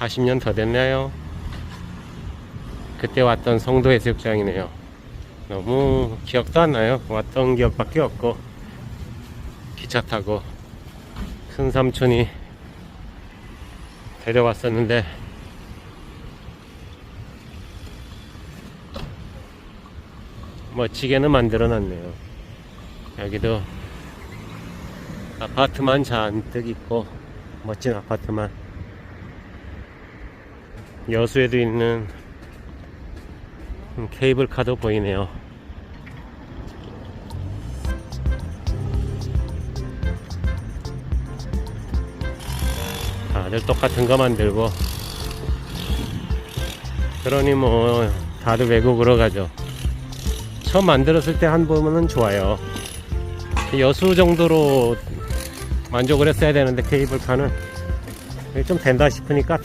40년 더 됐나요? 그때 왔던 송도 해수욕장이네요. 너무 기억도 안 나요. 왔던 기억밖에 없고 기차 타고 큰 삼촌이 데려왔었는데 멋지게는 만들어 놨네요. 여기도 아파트만 잔뜩 있고 멋진 아파트만 여수에도 있는 음, 케이블카도 보이네요. 다들 똑같은 거 만들고 그러니 뭐 다들 외국으로 가죠. 처음 만들었을 때한 부분은 좋아요. 여수 정도로 만족을 했어야 되는데 케이블카는 좀 된다 싶으니까